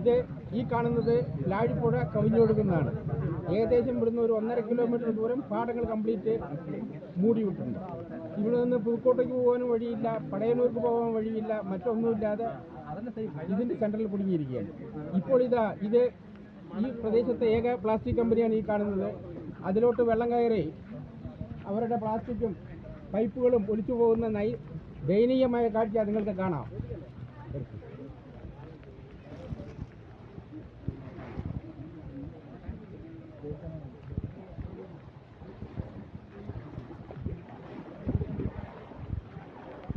ഇത് ഈ കാണുന്നത് ലാഴിപ്പുഴ കവിഞ്ഞൊഴുകുന്നതാണ്. ഏകദേശം ഇവിടുന്ന് ഒരു ഒന്നര കിലോമീറ്റർ ദൂരം പാടങ്ങൾ കംപ്ലീറ്റ് മൂടിവിട്ടിട്ടുണ്ട് ഇവിടെ നിന്ന് പുതുക്കോട്ടയ്ക്ക് പോകാനും വഴിയില്ല പടയനൂർക്ക് പോകാൻ വഴിയില്ല മറ്റൊന്നുമില്ലാതെ ഇതിന്റെ സെന്ററിൽ കുടുങ്ങിയിരിക്കുകയാണ്. ഇപ്പോൾ ഇതാ ഇത് ഈ പ്രദേശത്തെ ഏക പ്ലാസ്റ്റിക് കമ്പനിയാണ് ഈ കാണുന്നത്. അതിലോട്ട് വെള്ളം കയറി അവരുടെ പ്ലാസ്റ്റിക്കും പൈപ്പുകളും ഒലിച്ചു പോകുന്ന നൈ ദയനീയമായ കാഴ്ച നിങ്ങൾക്ക് കാണാം.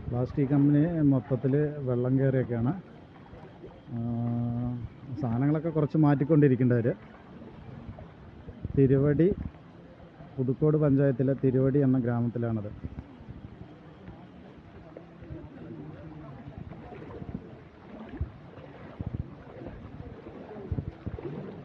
പ്ലാസ്റ്റിക് കമ്പനി മൊത്തത്തിൽ വെള്ളം കയറിയൊക്കെയാണ്. സാധനങ്ങളൊക്കെ കുറച്ച് മാറ്റിക്കൊണ്ടിരിക്കേണ്ടവർ തിരുവടി പുതുക്കോട് പഞ്ചായത്തിലെ തിരുവടി എന്ന ഗ്രാമത്തിലാണത്.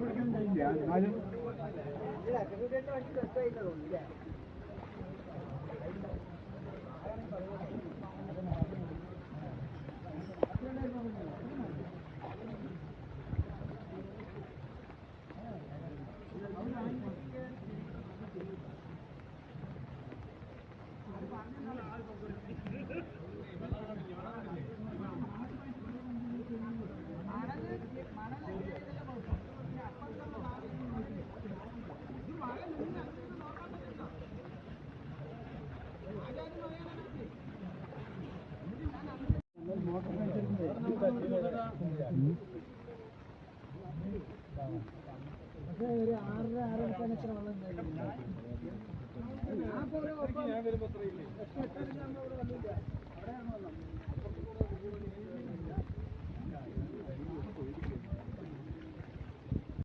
bugün değil yani. Hani... Bir dakika, bir dakika, bir dakika, bir dakika. Thank you. ഒരു ആറര ആറരക്കാണ് ഞാൻ വെള്ളം ഉണ്ടായിരുന്നു